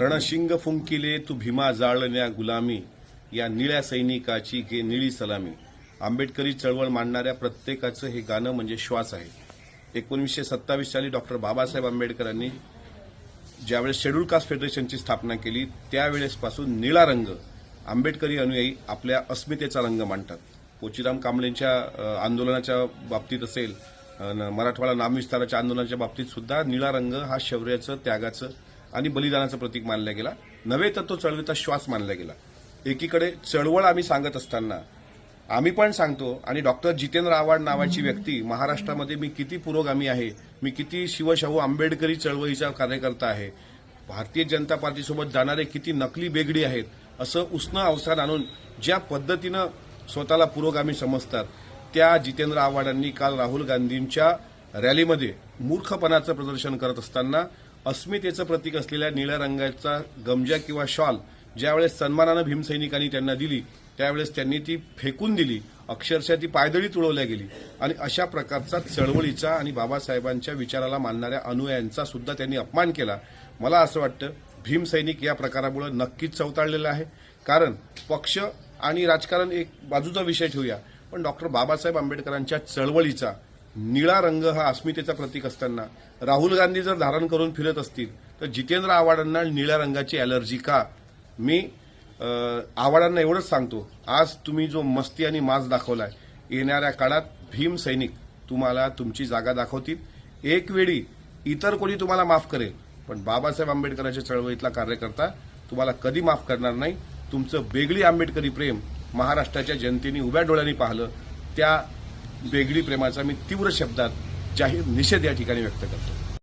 रणशिंग फुंकिले तू भीमा जाळण्या गुलामी या निळ्या सैनिकाची घे निळी सलामी. आंबेडकरी चळवळ मांडणाऱ्या प्रत्येकाचं हे गाणं म्हणजे श्वास आहे. एकोणीसशे सत्तावीस साली डॉक्टर बाबासाहेब आंबेडकरांनी ज्यावेळेस शेड्यूल कास्ट फेडरेशनची स्थापना केली त्यावेळेसपासून निळा रंग आंबेडकरी अनुयायी आपल्या अस्मितेचा रंग मांडतात. पोचीराम कांबळेंच्या आंदोलनाच्या बाबतीत असेल न- मराठवाडा नामविस्ताराच्या आंदोलनाच्या बाबतीत सुद्धा निळा रंग हा शौर्याचं त्यागाचं आणि बलिदानाचं प्रतीक मानला गेला. नव्हे तर तो चळवळीचा श्वास मानला गेला. एकीकडे चळवळ आम्ही सांगत असताना आम्ही पण सांगतो आणि डॉक्टर जितेंद्र आव्हाड नावाची व्यक्ती महाराष्ट्रामध्ये मी किती पुरोगामी आहे मी किती शिवशाहू आंबेडकरी चळवळीचा कार्यकर्ता आहे भारतीय जनता पार्टीसोबत जाणारे किती नकली बेगडी आहेत असं उष्ण अवसाद आणून ज्या पद्धतीनं स्वतःला पुरोगामी समजतात त्या जितेंद्र आव्हाडांनी काल राहुल गांधींच्या रॅलीमध्ये मूर्खपणाचं प्रदर्शन करत असताना अस्मितेचं प्रतीक असलेल्या निळ्या रंगाचा गमजा किंवा शॉल ज्यावेळेस सन्मानानं भीमसैनिकांनी त्यांना दिली त्यावेळेस त्यांनी ती फेकून दिली. अक्षरशः ती पायदळी तुळवल्या गेली. आणि अशा प्रकारचा चळवळीचा आणि बाबासाहेबांच्या विचाराला मानणाऱ्या अनुयायांचा सुद्धा त्यांनी अपमान केला. मला असं वाटतं भीमसैनिक या प्रकारामुळे नक्कीच चवताळलेला आहे. कारण पक्ष आणि राजकारण एक बाजूचा विषय ठेवूया. पण डॉक्टर बाबासाहेब आंबेडकरांच्या चळवळीचा निळा रंग हा अस्मितेचा प्रतीक असताना राहुल गांधी जर धारण करून फिरत असतील तर जितेंद्र आव्हाडांना निळ्या रंगाची अलर्जी का? मी आव्हाडांना एवढंच सांगतो आज तुम्ही जो मस्ती आणि माज दाखवलाय येणाऱ्या काळात भीम सैनिक तुम्हाला तुमची जागा दाखवतील. एक वेळी इतर कोणी तुम्हाला माफ करेल पण बाबासाहेब आंबेडकरांच्या चळवळीतला कार्यकर्ता तुम्हाला कधी माफ करणार नाही. तुमचं वेगळी आंबेडकरी प्रेम महाराष्ट्राच्या जनतेने उभ्या डोळ्यांनी पाहिलं त्या बेगडी प्रेमाचा मी तीव्र शब्दात जाहीर निषेध या ठिकाणी व्यक्त करतो.